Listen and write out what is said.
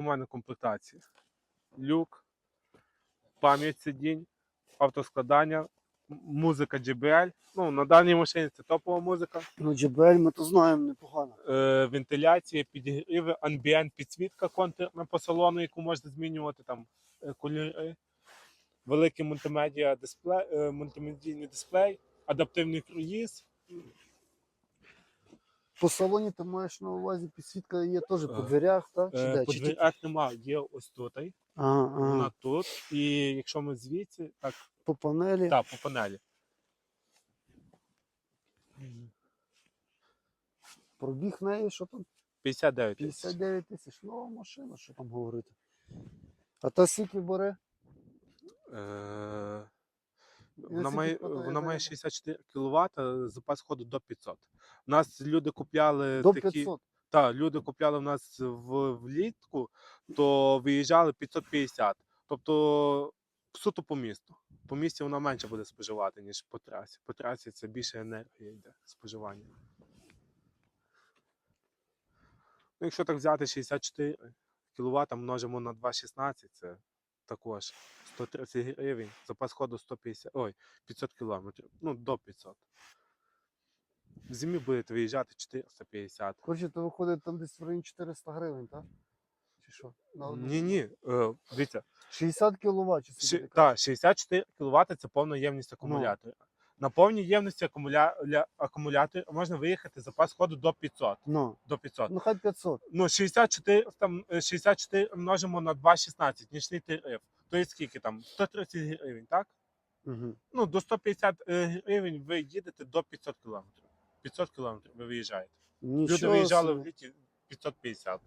У мене комплектації. Люк, пам'ять сидінь, автоскладання, музика JBL. Ну, на даній машині це топова музика. Ну, JBL ми то знаємо непогано. Е, вентиляція, підігріви, амбієнт, підсвітка контурна по салону, яку можна змінювати там е, кольори. Великий мультимедіа дисплей, е, мультимедійний дисплей, адаптивний круїз. По салоні ти маєш на увазі підсвітка є теж по Е, дверях, так? Чи Е, де? по Чи дверях нема, є ось тут. Ага, Вона тут. І якщо ми звідси, так, По панелі. так, по панелі. Пробіг неї, що там? 59 тисяч. 59 тисяч. Нова машина, що там говорити. А та скільки бере? Е, Вона має, вона має 64 кВт, запас ходу до 500. У нас люди купляли До такі. 500. Так, люди купляли в нас в, влітку, то виїжджали 550. Тобто суто по місту. По місті вона менше буде споживати, ніж по трасі. По трасі це більше енергії йде споживання. Ну, якщо так взяти 64 кВт, множимо на 2,16, це також 130 гривень, запас ходу 150, ой, 500 км, ну до 500. В зимі будете виїжджати 450. Коротше, то виходить там десь в районі 400 гривень, так? Чи що? На одну? Ні, ні, е, дивіться, 60 кВт чи скільки? ти та, 64 кВт це повна ємність акумулятора. На повній ємності акумуля... ля- акумулятора можна виїхати запас ходу до 500. Ну, До 500. ну хай 500. Ну, 64, там, е, 64 множимо на 2,16, нічний тариф. То є скільки там? 130 гривень, так? Угу. Ну, до 150 е, гривень ви їдете до 500 км. 500 км ви виїжджаєте. Люди Нічого виїжджали собі. в літі 550.